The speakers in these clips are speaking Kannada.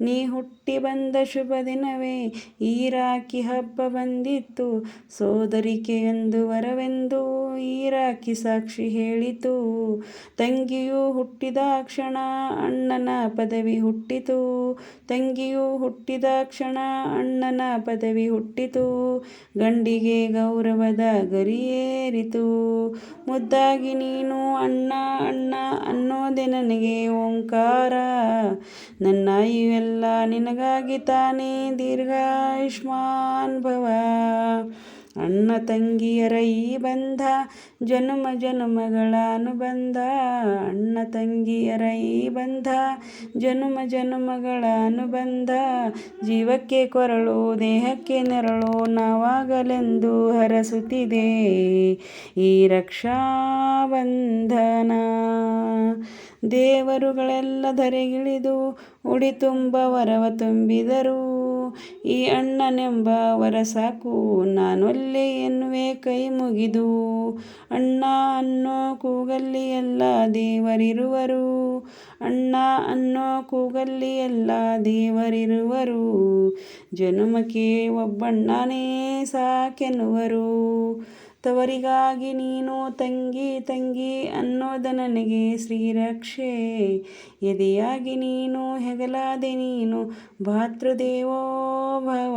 ನೀ ಹುಟ್ಟಿ ಬಂದ ಶುಭ ದಿನವೇ, ಈ ರಾಖಿ ಹಬ್ಬ ಬಂದಿತ್ತು. ಸೋದರಿಕೆಯೊಂದು ವರವೆಂದು ಈ ರಾಖಿ ಸಾಕ್ಷಿ ಹೇಳಿತು. ತಂಗಿಯು ಹುಟ್ಟಿದ ಕ್ಷಣ ಅಣ್ಣನ ಪದವಿ ಹುಟ್ಟಿತು. ತಂಗಿಯು ಹುಟ್ಟಿದ ಕ್ಷಣ ಅಣ್ಣನ ಪದವಿ ಹುಟ್ಟಿತು. ಗಂಡಿಗೆ ಗೌರವದ ಗರಿಯೇರಿತು ಮುದ್ದಾಗಿ ನೀನು ಅಣ್ಣ ಅಣ್ಣ ಅನ್ನೋದೆ ನನಗೆ ಓಂಕಾರ. ನನ್ನ ಇವೆಲ್ಲ ನಿನಗಾಗಿ ತಾನೇ ದೀರ್ಘಾಯುಷ್ಮಾನ್ ಭವ. ಅಣ್ಣ ತಂಗಿಯರ ಈ ಬಂಧ, ಜನುಮ ಜನುಮಗಳ ಅನುಬಂಧ. ಅಣ್ಣ ತಂಗಿಯರ ಈ ಬಂಧ, ಜನುಮ ಜನುಮಗಳ ಅನುಬಂಧ. ಜೀವಕ್ಕೆ ಕೊರಳು, ದೇಹಕ್ಕೆ ನೆರಳು ನಾವಾಗಲೆಂದು ಹರಸುತ್ತಿದೆ. ಈ ರಕ್ಷಾಬಂಧನ ದೇವರುಗಳೆಲ್ಲ ಧರೆಗಿಳಿದು ಉಡಿ ತುಂಬ ವರವ ತುಂಬಿದರು. ಈ ಅಣ್ಣನೆಂಬ ವರ ಸಾಕು ನಾನೊಲ್ಲೆ ಎನ್ನುವೆ ಕೈ ಮುಗಿದು. ಅಣ್ಣ ಅನ್ನೋ ಕೂಗಲ್ಲಿ ಎಲ್ಲ ದೇವರಿರುವರು. ಅಣ್ಣ ಅನ್ನೋ ಕೂಗಲ್ಲಿ ಎಲ್ಲ ದೇವರಿರುವರು. ಜನುಮಕ್ಕೆ ಒಬ್ಬಣ್ಣನೇ ಸಾಕೆನ್ನುವರು. ತವರಿಗಾಗಿ ನೀನು ತಂಗಿ ತಂಗಿ ಅನ್ನೋದ ನನಗೆ ಶ್ರೀರಕ್ಷೆ. ಎದೆಯಾಗಿ ನೀನು ಹೆಗಲಾದೆ ನೀನು ಭಾತೃದೇವೋ ಭವ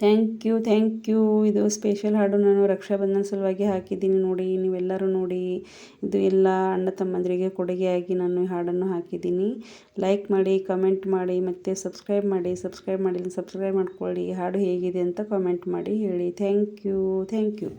Thank you thank you ಇದು ಸ್ಪೆಷಲ್ ಹಾಡು ನಾನು ರಕ್ಷಾಬಂಧನ ಸಲುವಾಗಿ ಹಾಕಿದ್ದೀನಿ ನೋಡಿ, ನೀವೆಲ್ಲರೂ ನೋಡಿ. ಇದು ಎಲ್ಲ ಅಣ್ಣ ತಮ್ಮಂದರಿಗೆ ಕೊಡುಗೆಯಾಗಿ ನಾನು ಈ ಹಾಡನ್ನು ಹಾಕಿದ್ದೀನಿ. ಲೈಕ್ ಮಾಡಿ ಕಮೆಂಟ್ ಮಾಡಿ, ಮತ್ತು ಸಬ್ಸ್ಕ್ರೈಬ್ ಮಾಡಿ ಸಬ್ಸ್ಕ್ರೈಬ್ ಮಾಡಿ ಸಬ್ಸ್ಕ್ರೈಬ್ ಮಾಡ್ಕೊಳ್ಳಿ. ಹಾಡು ಹೇಗಿದೆ ಅಂತ ಕಮೆಂಟ್ ಮಾಡಿ ಹೇಳಿ. Thank you thank you